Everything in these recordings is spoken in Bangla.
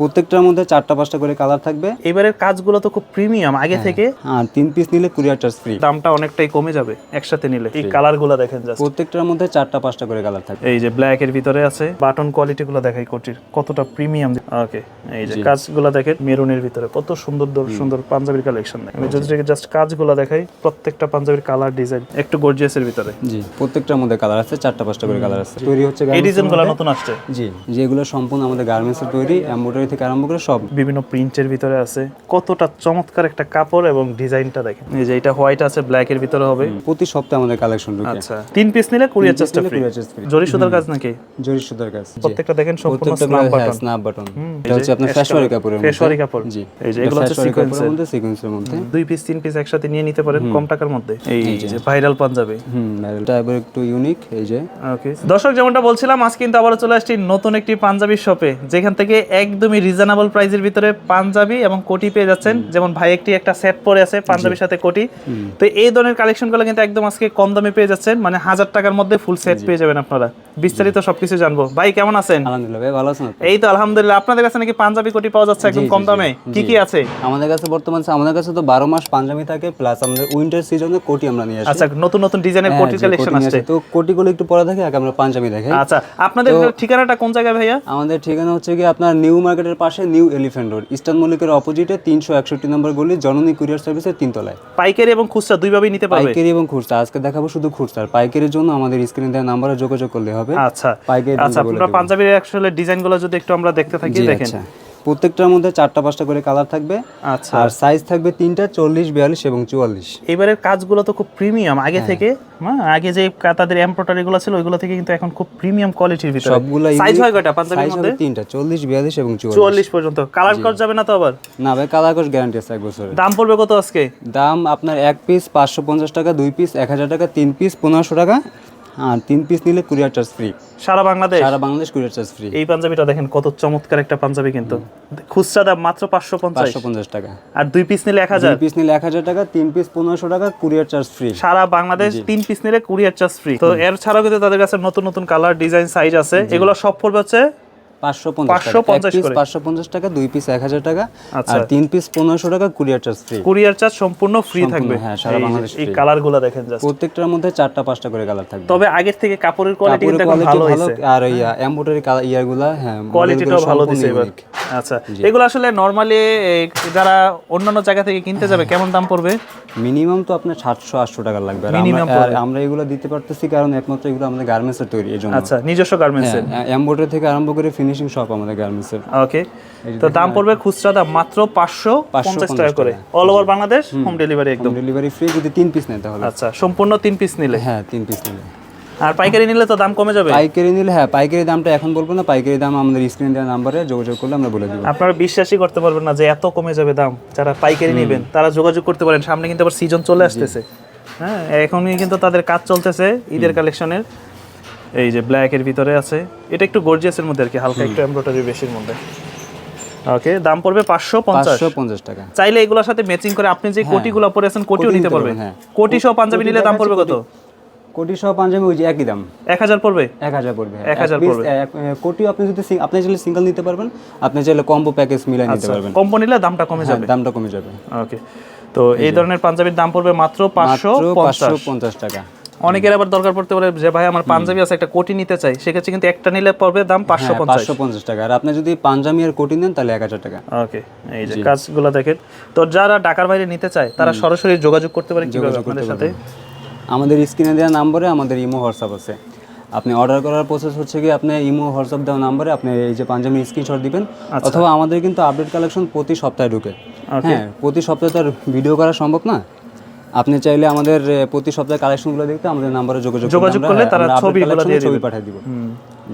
প্রত্যেকটার মধ্যে চারটা পাঁচটা করে কালার থাকবে। এবারের কাজগুলো তো খুব প্রিমিয়াম আগে থেকে? আর তিন পিস নিলে কুরিয়ার চার্জ ফ্রি দামটা অনেকটাই কমে যাবে একসাথে নিলে। এই কালারগুলো দেখেন জাস্ট প্রত্যেকটার মধ্যে চারটা পাঁচটা করে কালার থাকবে। এই যে ব্ল্যাক এর ভিতরে আছে বাটন কোয়ালিটি গুলো দেখাই কোটির কতটা প্রিমিয়াম ওকে এই যে কাজগুলো দেখেন মেরুনের ভিতরে কত সুন্দর সুন্দর পাঞ্জাবির কালেকশন আমি যদি জাস্ট কাজগুলো দেখাই প্রত্যেকটা পাঞ্জাবির কালার ডিজাইন একটু গর্জিয়াস এর ভিতরে। জি প্রত্যেকটার মধ্যে কালার আছে চারটা পাঁচটা করে কালার আছে। তৈরি হচ্ছে এই এর ডিজাইনগুলো নতুন আসছে। জি যেগুলো সম্পূর্ণ আমাদের গার্মেন্টসের তৈরি এমব্রয়ডারি থেকে আরম্ভ করে সব। বিভিন্ন প্রিন্টের ভিতরে আছে। কতটা চমৎকার একটা কাপড় এবং ডিজাইনটা দেখেন। এই যে এটা হোয়াইট আছে ব্ল্যাক এর ভিতরে হবে। প্রতি সপ্তাহে আমাদের কালেকশন ঢুকে। আচ্ছা। তিন পিস নিলে কুরিয়ার চার্জটা ফ্রি কুরিয়ার চার্জ ফ্রি জরি সুতার কাজ নাকি? জরি সুতার কাজ প্রত্যেকটা দেখেন সম্পূর্ণ স্ন্যাপ বাটন স্ন্যাপ বাটন এটা হচ্ছে আপনার ফ্যাশওয়ারি কাপড়ের মধ্যে। ফেসওয়ারি কাপড়। জি। এই যে এগুলো হচ্ছে সিকোয়েন্সের মধ্যে সিকোয়েন্সের মধ্যে। দুই পিস তিন পিস একসাথে নিয়ে নিতে পারেন কম টাকার মধ্যে। এই যে। ভাইরাল পাঞ্জাবি হুম এটা এবার একটু ইউনিক এই যে। ওকে দর্শক যেমনটা বলছিলাম আজ কিন্তু আবারও চলে আসছি নতুন একটি পাঞ্জাবি শপে যেখান থেকে একদমই রিজনেবল প্রাইসের ভিতরে পাঞ্জাবি এবং কোটি পেয়ে যাচ্ছেন। যেমন ভাই একটি একটা সেট পরে আছে পাঞ্জাবির সাথে কোটি। তো এই ধরনের কালেকশনগুলো কিন্তু একদম আজকে কম দামে পেয়ে যাচ্ছেন। মানে হাজার টাকার মধ্যে ফুল সেট পেয়ে যাবেন আপনারা। বিস্তারিত সবকিছু জানব। ভাই কেমন আছেন? আলহামদুলিল্লাহ ভাই ভালো আছেন এই তো আলহামদুলিল্লাহ। আপনাদের কাছে নাকি পাঞ্জাবি কোটি পাওয়া যাচ্ছে একদম কম দামে? কি কি আছে? আমাদের কাছে বর্তমান আমাদের কাছে তো বারো মাস পাঞ্জাবি থাকে প্লাস আমাদের উইন্টার সিজনে কোটি আমরা নিয়ে আসি। আচ্ছা নতুন নতুন ডিজাইনের হ্যাঁ, কোটি কালেকশন আসছে। তো কোটিগুলো একটু পরে থাকে আগে আমরা পাঞ্জাবি দেখাই আচ্ছা আপনাদের ঠিকানাটা কোন জায়গায় ভাইয়া? আমাদের ঠিকানা হচ্ছে কি আপনার নিউ মার্কেটের পাশে নিউ এলিফ্যান্ট রোড। ইস্টার্ন মল্লিকের অপোজিটে তিনশো একষট্টি নম্বর গলি জননী কুরিয়ার সার্ভিসের তিনতলায়। পাইকারি এবং খুচরা দুইভাবেই নিতে পারবে? পাইকারি এবং খুচরা। আজকে দেখাবো শুধু খুচরা। পাইকারির জন্য আমাদের স্ক্রিনে দেওয়া নাম্বারে যোগাযোগ করলে হবে। আচ্ছা। পাইকারি আচ্ছা আপনারা পাঞ্জাবির আসলে ডিজাইনগুলো যদি একটু আমরা দেখতে থাকি দেখেন। আচ্ছা। প্রত্যেকটার মধ্যে চারটা পাঁচটা করে কালার থাকবে। আচ্ছা। আর সাইজ থাকবে তিনটা চল্লিশ বিয়াল্লিশ এবং চুয়াল্লিশ। এবারের কাজগুলো তো খুব প্রিমিয়াম আগে থেকে হ্যাঁ আগে যে তাদের এমপ্রটারি গুলো ছিল ওইগুলো থেকে কিন্তু এখন খুব প্রিমিয়াম কোয়ালিটির ভিতরে। সবগুলা সাইজ হয় কয়টা পাঞ্জাবির মধ্যে? তিনটা চল্লিশ বিয়াল্লিশ এবং চুয়াল্লিশ। চুয়াল্লিশ পর্যন্ত। কালার করা যাবে না তো আবার? না ভাই কালার কোর্স গ্যারান্টি আছে এক বছরের। দাম পড়বে কত আজকে? দাম আপনার এক পিস পাঁচশো পঞ্চাশ টাকা দুই পিস এক হাজার টাকা তিন পিস পনেরোশো টাকা আর তিন পিস নিলে কুরিয়ার চার্জ ফ্রি সারা বাংলাদেশ? সারা বাংলাদেশ কুরিয়ার চার্জ ফ্রি এই পাঞ্জাবিটা দেখেন কত চমৎকার একটা পাঞ্জাবি কিন্তু। খুচরা দাম মাত্র পাঁচশো পঞ্চাশ। পঞ্চাশ টাকা। আর দুই পিস নিলে এক হাজার? দুই পিস নিলে এক হাজার টাকা তিন পিস পনেরোশো টাকা কুরিয়ার চার্জ ফ্রি সারা বাংলাদেশ তিন পিস নিলে কুরিয়ার চার্জ ফ্রি তো এর ছাড়াও কিন্তু তাদের কাছে নতুন নতুন কালার ডিজাইন সাইজ আছে। এগুলো সব পড়বে হচ্ছে পাঁচশো পঞ্চাশ টাকা। 550 এক পিস করে। পাঁচশো পঞ্চাশ টাকা দুই পিস এক হাজার টাকা। আর তিন পিস পনেরোশো টাকা courier charge free courier charge সম্পূর্ণ ফ্রি থাকবে। হ্যাঁ, সারা বাংলাদেশ এই কালারগুলো দেখেন প্রত্যেকটার মধ্যে চারটা পাঁচটা করে কালার থাকবে। তবে আগের থেকে কাপড়ের কোয়ালিটি কিন্তু এখন ভালো ভালো হয়েছে। আর এমব্রয়ডারি ইয়ারগুলা হ্যাঁ কোয়ালিটিটাও ভালো দিছে এবার। আচ্ছা এগুলো আসলে নরমালি যারা অন্যান্য জায়গা থেকে কিনতে যাবে কেমন দাম পড়বে? মিনিমাম তো আপনার সাতশো আটশো টাকা লাগবে। আর আমরা- এগুলো দিতে পারতেছি কারণ একমাত্র এগুলো আমাদের গার্মেন্টসের তৈরি এই জন্য। আচ্ছা নিজস্ব গার্মেন্টস এর। এমব্রয়ডারি থেকে আরম্ভ করে ফিনিশিং সব আমাদের গার্মেন্টসের ওকে তো দাম পড়বে খুচরা দাম মাত্র পাঁচশো পঞ্চাশ টাকা করে। All over Bangladesh home. Delivery একদম। ডেলিভারি ফ্রি যদি তিন পিস নেয় তাহলে। আচ্ছা সম্পূর্ণ তিন পিস নিলে? হ্যাঁ তিন পিস নিলে। আর পাইকারি নিলে তো দাম কমে যাবে? পাইকারি নিলে হ্যাঁ পাইকারি দামটা এখন বলব না। পাইকারি দাম আমাদের স্ক্রিন দেওয়া নাম্বারে যোগাযোগ করলে আমরা বলে দেবো। আপনারা বিশ্বাসই করতে পারবেন না যে এত কমে যাবে দাম। যারা পাইকারি নেবেন তারা যোগাযোগ করতে পারেন। সামনে কিন্তু আবার সিজন চলে আসতেছে। হ্যাঁ এখন কিন্তু তাদের কাজ চলতেছে ঈদের কালেকশনের এই যে ব্ল্যাক এর ভিতরে আছে এটা একটু গর্জিয়াসের মধ্যে আর কি হালকা একটু এমব্রয়ডারি বেশির মধ্যে। ওকে দাম পড়বে পাঁচশো পঞ্চাশ। টাকা। চাইলে এগুলোর সাথে ম্যাচিং করে আপনি যে কোটিগুলো পরে আছেন কোটিও কোটি নিতে পারবেন হ্যাঁ। কোটি সহ পাঞ্জাবি নিলে দাম পড়বে কত? কোটি সহ পাঞ্জাবি ওই যে একই দাম। এক হাজার পড়বে? এক হাজার পড়বে হ্যাঁ। এক হাজার পড়বে। কোটিও আপনি যদি আপনি চাইলে সিঙ্গেল নিতে পারবেন আপনি চাইলে কম্বো প্যাকেজ মিলাই নিতে পারবেন। কম্বো নিলে দামটা কমে হ্যাঁ, যাবে। দামটা কমে যাবে। ওকে তো এই ধরনের পাঞ্জাবির দাম পড়বে মাত্র পাঁচশো পঞ্চাশ টাকা। অনেকের আবার দরকার পড়তে পারে যে ভাই আমার পাঞ্জাবি আছে একটা কোটি নিতে চাই। সেক্ষেত্রে কিন্তু একটা নিলে পড়বে দাম পাঁচশো হ্যাঁ, পঞ্চাশ। পাঁচশো পঞ্চাশ টাকা। আর আপনি যদি পাঞ্জাবি আর কোটি নেন তাহলে এক হাজার টাকা। ওকে এই যে কাজগুলো দেখেন। তো যারা ঢাকার বাইরে নিতে চায় তারা সরাসরি যোগাযোগ করতে পারে কীভাবে আপনাদের সাথে? আমাদের স্ক্রিনে দেওয়া নাম্বারে আমাদের ইমো হোয়াটসঅ্যাপ আছে। আপনি অর্ডার করার প্রসেস হচ্ছে কি আপনি ইমো হোয়াটসঅ্যাপ দেওয়া নাম্বারে আপনি এই যে পাঞ্জাবি স্ক্রিনশট দিবেন। আচ্ছা। অথবা আমাদের কিন্তু আপডেট কালেকশন প্রতি সপ্তাহে ঢুকে। হ্যাঁ প্রতি সপ্তাহে তো আর ভিডিও করা সম্ভব না। আপনি চাইলে আমাদের প্রতি সপ্তাহে কালেকশনগুলো দেখতে আমাদের নাম্বারে যোগাযোগ যোগাযোগ করলে তারা ছবিগুলো দিয়ে ছবি পাঠিয়ে দিব।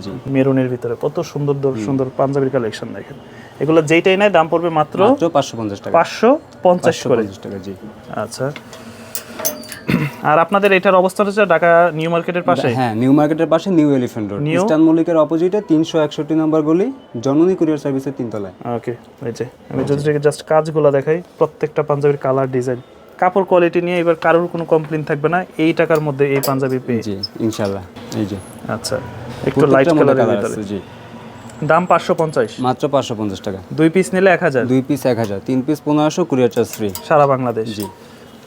জি। মেরুনের ভিতরে। কত সুন্দর সুন্দর পাঞ্জাবির কালেকশন দেখেন। এগুলো যেইটাই নেয় দাম পড়বে মাত্র পাঁচশো পঞ্চাশ টাকা। পাঁচশো পঞ্চাশ করে। টাকা জি। আচ্ছা। আর আপনাদের এটার অবস্থান হচ্ছে ঢাকা নিউ মার্কেটের পাশে? হ্যাঁ নিউ মার্কেটের পাশে নিউ এলিফ্যান্ট রোড। ইস্টার্ন মল্লিকের অপোজিটে তিনশো একষট্টি নম্বর গলি জননী কুরিয়ার সার্ভিসের তিনতলায়। ওকে এই যে আমি যদি জাস্ট কাজগুলো দেখাই প্রত্যেকটা পাঞ্জাবির কালার ডিজাইন কাপড় কোয়ালিটি নিয়ে এবার কারোর কোনো কমপ্লেন থাকবে না। এই টাকার মধ্যে এই পাঞ্জাবি পেয়ে। জি ইনশাল্লাহ এই যে। আচ্ছা একটু লাইট কালারের ভিতরে। জি। দাম পাঁচশো পঞ্চাশ। মাত্র পাঁচশো পঞ্চাশ টাকা। দুই পিস নিলে এক হাজার। দুই পিস এক হাজার। তিন পিস পনেরোশো কুরিয়ার চার্জ ফ্রি সারা বাংলাদেশ। জি।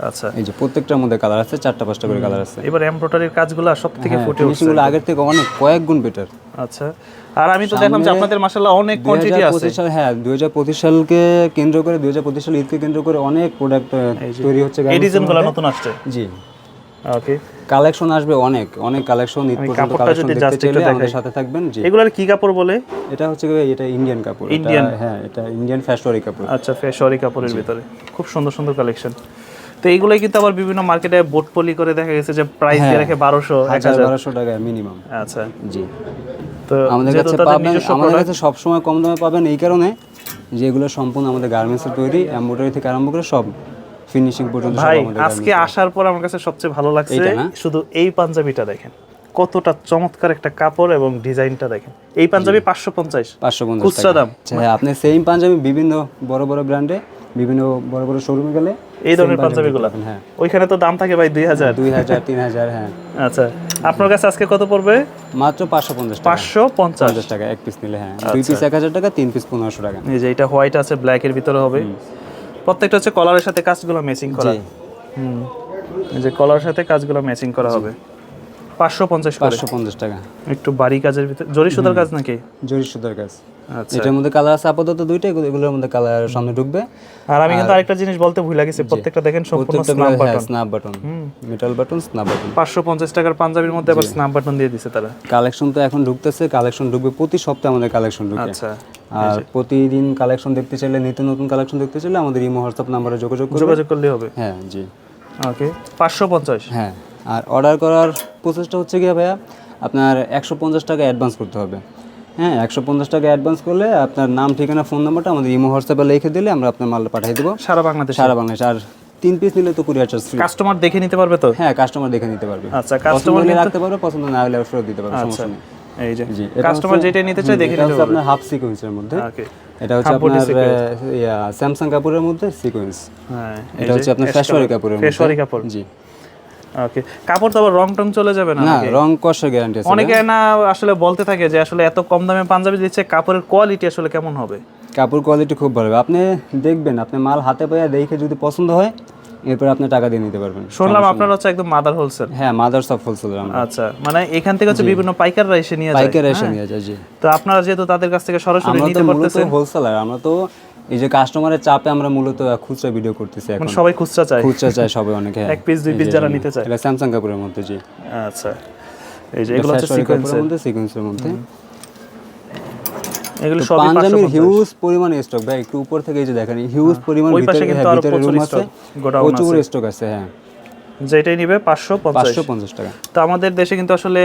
আচ্ছা। এই যে প্রত্যেকটার মধ্যে কালার আছে চারটা পাঁচটা করে কালার আছে। এবার এমব্রয়ডারির কাজগুলো সব থেকে হ্যাঁ, ফুটে উঠছে। আগের থেকে অনেক কয়েক গুণ বেটার আচ্ছা। আর আমি তো দেখলাম যে আপনাদের মাসাল্লাহ অনেক কোয়ান্টিটি আছে। সাল হ্যাঁ দুই হাজার পঁচিশ সালকে কেন্দ্র করে দুই হাজার পঁচিশ সাল ঈদকে কেন্দ্র করে অনেক প্রোডাক্ট তৈরি হচ্ছে এই ডিজাইনগুলো নতুন আসছে। জি। ওকে কালেকশন আসবে অনেক অনেক কালেকশন ঈদ পর্যন্ত কালেকশন দেখতে চাইলে আমাদের সাথে থাকবেন জি। এগুলোর কি কাপড় বলে? এটা হচ্ছে এটা ইন্ডিয়ান কাপড় Indian? হ্যাঁ এটা ইন্ডিয়ান ফ্যাশনারি কাপড়। আচ্ছা ফেশরি কাপড়ের ভিতরে। খুব সুন্দর সুন্দর কালেকশন তো এইগুলোই কিন্তু আবার বিভিন্ন মার্কেটে বোট পলি করে দেখা গেছে যে প্রাইস দিয়ে রাখে বারোশো এক হাজার। হাজার বারোশো টাকা মিনিমাম আচ্ছা। জি। তো আমাদের কাছে পাবেন আমাদের কাছে সবসময় কম দামে পাবেন এই কারণে যে এগুলো সম্পূর্ণ আমাদের গার্মেন্টসের তৈরি এমব্রয়ডারি থেকে আরম্ভ করে সব ফিনিশিং পর্যন্ত ভাই আজকে আসার পর আমার কাছে সবচেয়ে ভালো লাগছে শুধু এই পাঞ্জাবিটা দেখেন। কতটা চমৎকার একটা কাপড় এবং ডিজাইনটা দেখেন। এই পাঞ্জাবি পাঁচশো পঞ্চাশ। পাঁচশো পঞ্চাশ খুচরা দাম। আচ্ছা হ্যাঁ আপনি সেম পাঞ্জাবি বিভিন্ন বড় বড় ব্র্যান্ডে বিভিন্ন বড় বড় শোরুমে গেলে এই ধরনের পাঞ্জাবি পাঞ্জাবিগুলো। হ্যাঁ। ওইখানে তো দাম থাকে ভাই দুই হাজার। দুই হাজার তিন হাজার হ্যাঁ। আচ্ছা। আপনার কাছে আজকে কত পড়বে? মাত্র পাঁচশো পঞ্চাশ টাকা। পাঁচশো পঞ্চাশ? টাকা এক পিস নিলে হ্যাঁ। দুই পিস এক হাজার টাকা তিন পিস পনেরোশো টাকা। এই যে এটা হোয়াইট আছে ব্ল্যাক এর ভিতরে হবে। প্রত্যেকটা হচ্ছে কলারের সাথে কাজগুলো ম্যাচিং করা। হুম। এই যে কলারের সাথে কাজগুলো ম্যাচিং করা হবে। পাঁচশো পঞ্চাশ পাঁচশো পঞ্চাশ টাকা। একটু বাড়ি কাজের ভিতরে জরি সুতার কাজ নাকি? জরি সুতার কাজ এটার মধ্যে কালার আছে আপাতত দুইটা এগুলোর মধ্যে কালার সামনে ঢুকবে। আর আমি কিন্তু আরেকটা জিনিস বলতে ভুলে গেছি প্রত্যেকটা দেখেন সম্পূর্ণ snap button snap button metal button snap button পাঁচশো পঞ্চাশ টাকার পাঞ্জাবির মধ্যে আবার স্ন্যাপ বাটন দিয়ে তারা। কালেকশন তো এখন ঢুকতেছে কালেকশন ঢুকবে প্রতি সপ্তাহে আমাদের কালেকশন ঢুকে। আচ্ছা। আর প্রতিদিন কালেকশন দেখতে চাইলে নিত্য নতুন কালেকশন দেখতে চাইলে আমাদের ইমো হোয়াটসঅ্যাপ নাম্বারে যোগাযোগ করবে। যোগাযোগ করলে হবে। হ্যাঁ জি। ওকে পাঁচশো পঞ্চাশ। হ্যাঁ। আর অর্ডার করার প্রসেসটা হচ্ছে গিয়ে ভাইয়া আপনার একশো পঞ্চাশ টাকা অ্যাডভান্স করতে হবে। হ্যাঁ একশো পঞ্চাশ টাকা অ্যাডভান্স করলে আপনার নাম ঠিকানা ফোন নাম্বারটা আমাদের ইমো হোয়াটসঅ্যাপে লিখে দিলে আমরা আপনার মাল পাঠিয়ে দেবো। সারা বাংলাদেশ? সারা বাংলাদেশ। আর তিন পিস নিলে তো কুরিয়ার চার্জ ফ্রি কাস্টমার দেখে নিতে পারবে তো? হ্যাঁ কাস্টমার দেখে নিতে পারবে। আচ্ছা কাস্টমার রাখতে পারবে পছন্দ না হলে ফেরত দিতে পারবে আচ্ছা সমস্যা নেই। এই যে এটা কাস্টমার হচ্ছে- যেটা নিতে চায় দেখে নিতে পারবে। আপনার হাফ সিকোয়েন্সের মধ্যে। এটা হচ্ছে Half body স্যামসাং কাপড়ের মধ্যে সিকোয়েন্স হ্যাঁ এটা হচ্ছে আপনার ফ্যাশনারি কাপড়ের মধ্যে। ফেশওয়ারি কাপড়। জি। ওকে কাপড় তো আবার রং টং চলে যাবে না না রং গ্যারান্টি আছে অনেকে না আসলে বলতে থাকে যে আসলে এত কম দামে পাঞ্জাবি দিচ্ছে কাপড়ের কোয়ালিটি আসলে কেমন হবে? কাপড় কোয়ালিটি খুব ভালো। হবে। আপনি দেখবেন আপনি মাল হাতে পায়ে দেখে যদি পছন্দ হয় এরপর আপনি টাকা দিয়ে নিতে পারবেন। শুনলাম আপনার হচ্ছে একদম মাদার হোলসেল হ্যাঁ মাদার্স অফ হোলসেলার আমরা। আচ্ছা মানে এখান থেকে হচ্ছে বিভিন্ন পাইকাররা এসে নিয়ে যায়। পাইকার এসে নিয়ে যায় জি। তো আপনারা যেহেতু তাদের কাছ থেকে সরাসরি নিতে পারতেছেন। হোলসেলার আমরা তো এই যে কাস্টমারের চাপে আমরা মূলত খুচরা ভিডিও করতেছি এখন। মানে সবাই খুচরা চায়। খুচরা চায় সবাই অনেকে হ্যাঁ। এক পিস দুই পিস যারা নিতে চায়। এটা স্যামসাং কাপড়ের মধ্যে জি। আচ্ছা। এই যে এগুলো হচ্ছে মধ্যে সিকোয়েন্সের মধ্যে। এগুলো সবই পাঞ্জাবির হিউজ পরিমাণ স্টক ভাই একটু উপর থেকে এই যে দেখেন হিউজ পরিমাণ ভিতরে হ্যাঁ, ভিতরে রুম আছে। প্রচুর স্টক আছে হ্যাঁ। যেটাই নিবে পাঁচশো পঞ্চাশ। টাকা। তো আমাদের দেশে কিন্তু আসলে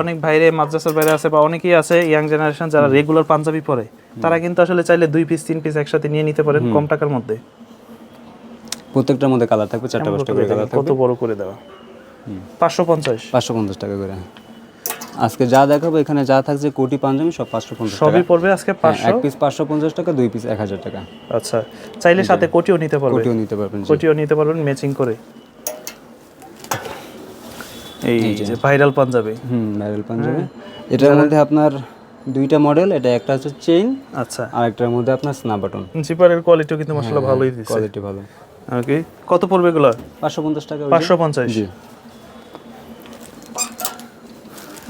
অনেক বাইরে মাদ্রাসার বাইরে আছে বা অনেকেই আছে ইয়াং জেনারেশন যারা রেগুলার পাঞ্জাবি পরে তারা কিন্তু আসলে চাইলে দুই পিস তিন পিস একসাথে নিয়ে নিতে পারেন কম টাকার মধ্যে। প্রত্যেকটার মধ্যে কালার থাকবে চারটা পাঁচটা করে কালার কত বড় করে দেওয়া। পাঁচশো পঞ্চাশ। পাঁচশো পঞ্চাশ টাকা করে। আজকে যা দেখাবো এখানে যা থাকছে কোটি পাঞ্জাবি সব পাঁচশো পঞ্চাশ সবই পড়বে আজকে হ্যাঁ, পাঁচশো? এক পিস পাঁচশো পঞ্চাশ টাকা দুই পিস এক হাজার টাকা। আচ্ছা চাইলে সাথে কোটিও নিতে পারবে। কোটিও নিতে পারবেন কোটিও নিতে পারবেন ম্যাচিং করে। এই যে ভাইরাল পাঞ্জাবি। হুম ভাইরাল পাঞ্জাবি। এটার মধ্যে আপনার দুইটা মডেল এটা একটা হচ্ছে চেইন আচ্ছা। আর একটার মধ্যে আপনার স্ন্যাপ বাটন জিপারের কোয়ালিটিও কিন্তু মাশাআল্লাহ ভালোই দিচ্ছে কোয়ালিটি ভালো। ওকে কত পড়বে এগুলো? পাঁচশো পঞ্চাশ টাকা ওই যে। পাঁচশো পঞ্চাশ। জি।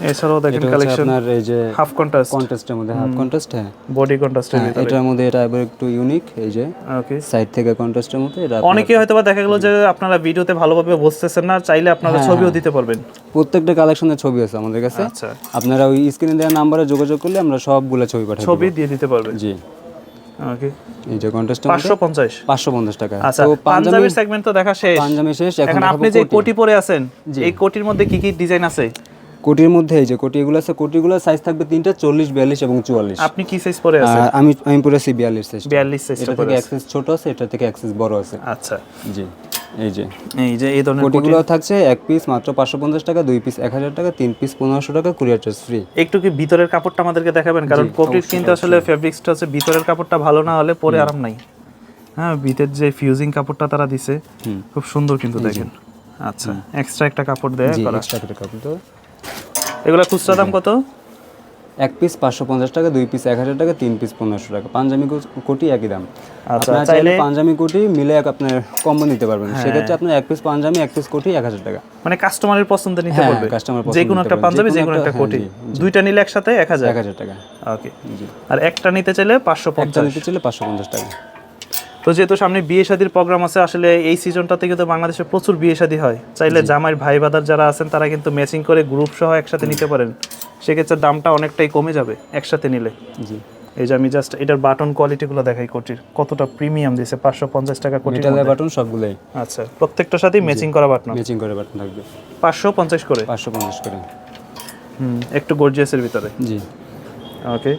এছাড়াও দেখেন কালেকশন আপনার এই যে হাফ কন্ট্রাস্ট কন্টেস্টের মধ্যে হাফ কন্টেস্ট হ্যাঁ। বডি কন্ট্রাস্টের হ্যাঁ, এটার মধ্যে এটা এবার একটু ইউনিক এই যে ওকে সাইড থেকে কন্টেস্টের মধ্যে এটা অনেকে হয়তো বা দেখা গেল যে আপনারা ভিডিওতে ভালোভাবে বুঝতেছেন না চাইলে আপনারা ছবিও দিতে পারবেন। প্রত্যেকটা কালেকশনের ছবি আছে আমাদের কাছে। আচ্ছা। আপনারা ওই স্ক্রিনে দেওয়া নাম্বারে যোগাযোগ করলে আমরা সবগুলো ছবি পাঠাই ছবি দিয়ে দিতে পারবেন। জি। ওকে এই যে কন্টেস্টের পাঁচশো পঞ্চাশ। পাঁচশো পঞ্চাশ টাকা। আচ্ছা পাঞ্জাবি পাঞ্জাবির সেগমেন্ট তো দেখা শেষ। পাঞ্জাবি শেষ এখন আপনি যে। কোটি। পরে আছেন এই কোটির মধ্যে কি কি ডিজাইন আছে? কোটির মধ্যে এই যে কোটিগুলো আছে কোটিগুলো সাইজ থাকবে তিনটা চল্লিশ বিয়াল্লিশ এবং চুয়াল্লিশ। আপনি কি সাইজ পরে আছেন? আমি আমি পড়েছি বিয়াল্লিশ সাইজ বিয়াল্লিশ সাইজটা এটা থেকে অ্যাক্সেস ছোট আছে এটা থেকে অ্যাক্সেস বড় আছে। আচ্ছা। জি এই যে। এই যে এই ধরনের কোটি কোটিগুলো থাকছে এক পিস মাত্র পাঁচশো পঞ্চাশ টাকা দুই পিস এক হাজার টাকা তিন পিস পনেরোশো টাকা কুরিয়ার চার্জ ফ্রি একটু কি ভিতরের কাপড়টা আমাদেরকে দেখাবেন? কারণ কোটির কিন্তু আসলে ফেব্রিক্সটা হচ্ছে ভিতরের কাপড়টা ভালো না হলে পরে আরাম নাই। হ্যাঁ ভিতরের যে ফিউজিং কাপড়টা তারা দিছে খুব সুন্দর কিন্তু দেখেন। আচ্ছা এক্সট্রা একটা কাপড় দেয় এক্সট্রা করে। কাপড় তো এগুলা খুচরা দাম কত? এক পিস পাঁচশো পঞ্চাশ টাকা দুই পিস এক হাজার টাকা তিন পিস পনেরোশো টাকা। পাঞ্জাবি কোটি একই দাম। আচ্ছা, আপনার চাইলে পাঞ্জাবি কোটি মিলে এক আপনার কম্বো নিতে পারবেন। হ্যাঁ। সেক্ষেত্রে আপনার এক পিস পাঞ্জাবি এক পিস কোটি এক হাজার টাকা। মানে কাস্টমারের পছন্দ নিতে পারবে customer যে কোনো একটা পাঞ্জাবি যে কোনো একটা- কোটি। হ্যাঁ, দুইটা নিলে একসাথে এক হাজার? এক হাজার টাকা। ওকে আর একটা নিতে চাইলে পাঁচশো পঞ্চাশ। নিতে চাইলে পাঁচশো পঞ্চাশ টাকা। তো যেহেতু সামনে বিয়ে শাদির প্রোগ্রাম আছে আসলে এই সিজনটাতে কিন্তু বাংলাদেশে প্রচুর বিয়ে শাদী হয়। চাইলে জামাইয়ের ভাই বাদার যারা আছেন তারা কিন্তু ম্যাচিং করে গ্রুপ সহ একসাথে নিতে পারেন। সেক্ষেত্রে দামটা অনেকটাই কমে যাবে একসাথে নিলে। জি। এই যে আমি জাস্ট এটার বাটন কোয়ালিটিগুলো দেখাই কোটির। কতটা প্রিমিয়াম দিয়েছে? পাঁচশো পঞ্চাশ টাকা কোটি মেটালের বাটন সবগুলোই। আচ্ছা প্রত্যেকটার সাথেই ম্যাচিং করা বাটন ম্যাচিং করে বাটন থাকবে। পাঁচশো পঞ্চাশ করে। পাঁচশো পঞ্চাশ করে। হুম একটু গর্জিয়াসের ভিতরে। জি। ওকে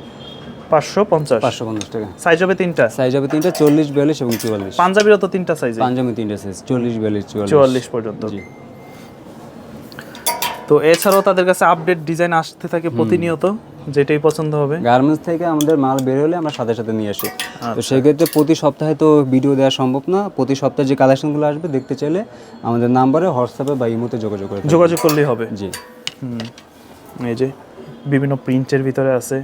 পাঁচশো পঞ্চাশ। পাঁচশো পঞ্চাশ টাকা। সাইজ হবে তিনটা। সাইজ হবে তিনটা চল্লিশ বিয়াল্লিশ এবং চুয়াল্লিশ। পাঞ্জাবিরও তো তিনটা সাইজে পাঞ্জাবি তিনটা সাইজ চল্লিশ বিয়াল্লিশ চুয়াল্লিশ। চুয়াল্লিশ পর্যন্ত। তো এছাড়াও তাদের কাছে আপডেট ডিজাইন আসতে থাকে প্রতিনিয়ত যেটাই পছন্দ হবে। গার্মেন্টস থেকে আমাদের মাল বের হলে আমরা সাথে সাথে নিয়ে আসি। আচ্ছা। তো সেক্ষেত্রে প্রতি সপ্তাহে তো ভিডিও দেওয়া সম্ভব না। প্রতি সপ্তাহে যে কালেকশনগুলো আসবে দেখতে চাইলে আমাদের নাম্বারে হোয়াটসঅ্যাপে বা ইমোতে যোগাযোগ করে যোগাযোগ করলেই হবে। জি। এই যে বিভিন্ন প্রিন্টের ভিতরে আছে।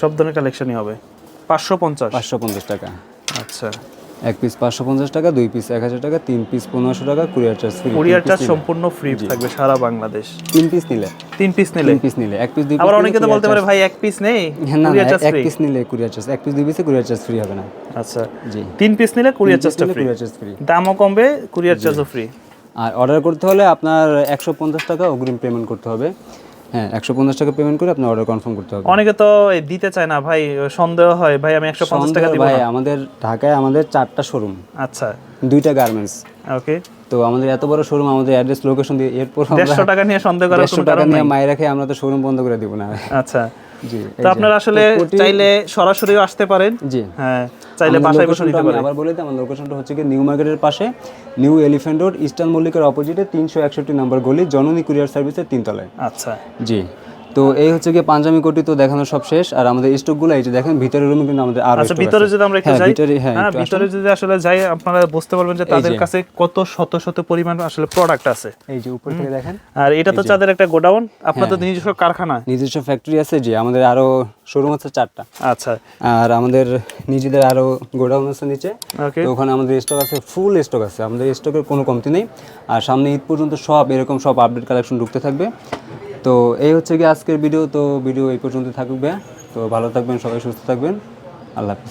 সব ধরনের কালেকশনই হবে। পাঁচশো পঞ্চাশ। পাঁচশো পঞ্চাশ টাকা। আচ্ছা। এক পিস পাঁচশো পঞ্চাশ টাকা দুই পিস এক হাজার টাকা তিন পিস পনেরোশো টাকা courier charge free courier charge সম্পূর্ণ ফ্রি থাকবে সারা বাংলাদেশ। তিন পিস নিলে। তিন পিস নিলে। তিন পিস নিলে। এক পিস দুই আবার অনেকে তো বলতে পারে ভাই এক পিস নেই না এক পিস নিলে কুরিয়ার চার্জ এক পিস দুই পিসে কুরিয়ার চার্জ ফ্রি হবে না। আচ্ছা। জি। তিন পিস নিলে কুরিয়ার চার্জটা ফ্রি কুরিয়ার চার্জ ফ্রি দামও কমবে কুরিয়ার চার্জও ফ্রি আর অর্ডার করতে হলে আপনার একশো পঞ্চাশ টাকা অগ্রিম পেমেন্ট করতে হবে। হ্যাঁ একশো পঞ্চাশ টাকা পেমেন্ট করে আপনার অর্ডার কনফার্ম করতে হবে। অনেকে তো দিতে চায় না ভাই সন্দেহ হয় ভাই আমি একশো পঞ্চাশ টাকা দিব ভাই আমাদের ঢাকায় আমাদের চারটা শোরুম আচ্ছা। দুইটা গার্মেন্টস ওকে তো আমাদের এত বড় শোরুম আমাদের অ্যাড্রেস লোকেশন দিয়ে এরপর দেড়শো টাকা নিয়ে সন্দেহ করার দেড়শো টাকা নিয়ে নাই। মায়ের রেখে আমরা তো শোরুম বন্ধ করে দিব না। আচ্ছা। জি তো আপনারা আসলে চাইলে সরাসরিও আসতে পারেন। জি। হ্যাঁ। চাইলে বাসায় বসে নিতে পারেন আবার বলে দিই আমার লোকেশনটা হচ্ছে কি নিউ মার্কেটের পাশে নিউ এলিফ্যান্ট রোড ইস্টার্ন মল্লিকের অপোজিটে তিনশো একষট্টি নম্বর গলি জননী কুরিয়ার সার্ভিসের তিনতলায়। আচ্ছা। জি। তো এই হচ্ছে কি পাঞ্জাবি কোটি তো দেখানো সব শেষ আর আমাদের স্টকগুলো এই যে দেখেন ভিতরের রুমে কিন্তু আমাদের আরও আচ্ছা ভিতরে যদি আমরা একটু হ্যাঁ, যাই ভিতরে হ্যাঁ হ্যাঁ ভিতরে যদি আসলে যাই আপনারা বুঝতে পারবেন যে তাদের কাছে কত শত শত পরিমাণ আসলে প্রোডাক্ট আছে। এই যে উপর থেকে দেখেন। আর এটা তো তাদের একটা গোডাউন আপনাদের হ্যাঁ। নিজস্ব কারখানা। নিজস্ব ফ্যাক্টরি আছে যে আমাদের আরও শোরুম আছে চারটা। আচ্ছা। আর আমাদের নিজেদের আরও গোডাউন আছে নিচে। ওকে তো ওখানে আমাদের স্টক আছে ফুল স্টক আছে। আমাদের স্টকের কোনো কমতি নেই। আর সামনে ঈদ পর্যন্ত সব এরকম সব আপডেট কালেকশন ঢুকতে থাকবে। তো এই হচ্ছে কি আজকের ভিডিও তো ভিডিও এই পর্যন্ত থাকবে। তো ভালো থাকবেন, সবাই সুস্থ থাকবেন। আল্লাহ হাফিজ।